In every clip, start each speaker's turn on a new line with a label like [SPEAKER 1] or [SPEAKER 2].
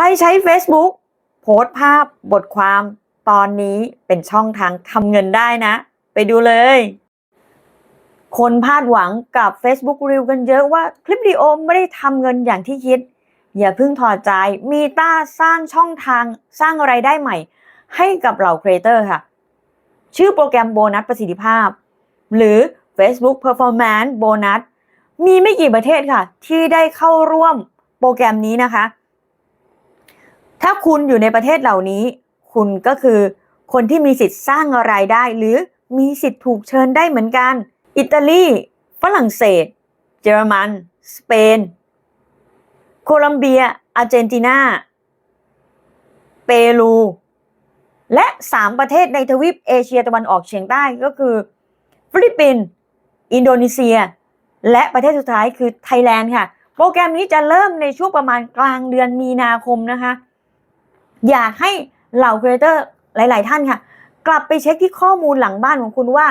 [SPEAKER 1] ใครใช้ Facebook โพสต์ภาพบทความตอนนี้เป็นช่องทางทำเงินได้นะ ไปดูเลย คนพลาดหวังกับ Facebook Reel กันเยอะว่าคลิปวิดีโอไม่ได้ทำเงินอย่างที่คิด อย่าเพิ่งถอดใจมีต้าสร้างช่องทางสร้างไรายได้ใหม่ ให้กับเหล่าครีเอเตอร์ค่ะ ชื่อโปรแกรมโบนัสประสิทธิภาพ หรือ Facebook Performance Bonus มีไม่กี่ประเทศค่ะ ที่ได้เข้าร่วมโปรแกรมนี้นะคะ ถ้าคุณอยู่ในประเทศเหล่านี้ คุณก็คือคนที่มีสิทธิ์สร้างรายได้ หรือมีสิทธิ์ถูกเชิญได้เหมือนกัน อิตาลี ฝรั่งเศส เยอรมัน สเปน โคลัมเบีย อาร์เจนตินา เปรู และ 3 ประเทศในทวีปเอเชียตะวันออกเฉียงใต้ก็คือ ฟิลิปปินส์ อินโดนีเซีย และประเทศสุดท้ายคือไทยแลนด์ค่ะ โปรแกรมนี้จะเริ่มในช่วงประมาณกลางเดือนมีนาคมนะคะ อยากให้เหล่าครีเอเตอร์หลาย ๆ ท่านค่ะ กลับไปเช็คที่ข้อมูลหลังบ้านของคุณว่า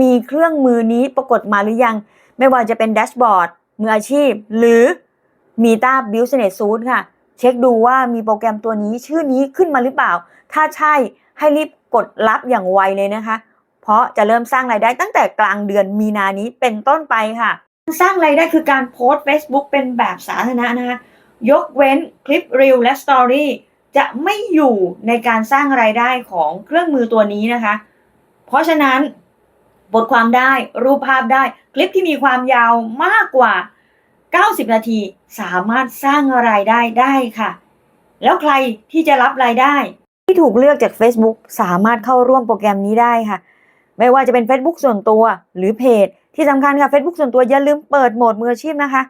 [SPEAKER 1] มีเครื่องมือนี้ปรากฏมาหรือยัง ไม่ว่าจะเป็นแดชบอร์ดมืออาชีพ หรือมีตาบิวสเนสซูทค่ะ เช็คดูว่ามีโปรแกรมตัวนี้ชื่อนี้ขึ้นมาหรือเปล่า ถ้าใช่ให้รีบกดรับอย่างไวเลยนะคะ เพราะจะเริ่มสร้างรายได้ตั้งแต่กลางเดือนมีนานี้เป็นต้นไปค่ะ สร้างรายได้คือการโพสต์ Facebook เป็นแบบสาธารณะนะคะ ยกเว้นคลิป Reel และ Story จะไม่อยู่ในการสร้างรายได้ของเครื่องมือตัวนี้นะคะ เพราะฉะนั้นบทความได้รูปภาพได้ คลิปที่มีความยาวมากกว่า 90 นาที สามารถสร้างรายได้ได้ค่ะ แล้วใครที่จะรับรายได้ ที่ถูกเลือกจาก Facebook สามารถเข้าร่วมโปรแกรมนี้ได้ค่ะ ไม่ว่าจะเป็น Facebook ส่วนตัวหรือเพจ ที่สำคัญค่ะ Facebook ส่วนตัวอย่าลืมเปิดโหมดมืออาชีพนะคะ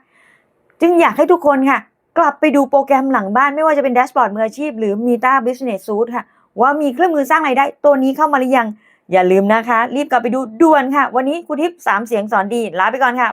[SPEAKER 1] จึงอยากให้ทุกคนค่ะ กลับไปดูโปรแกรมหลังบ้านไม่ว่าจะเป็นแดชบอร์ดมืออาชีพ หรือ Meta Business Suite ค่ะ ว่ามีเครื่องมือสร้างรายได้ ตัวนี้เข้ามาหรือยัง อย่าลืมนะคะ รีบกลับไปดูด่วนค่ะ วันนี้ครูทิพย์สามเสียงสอนดีลาไปก่อนค่ะ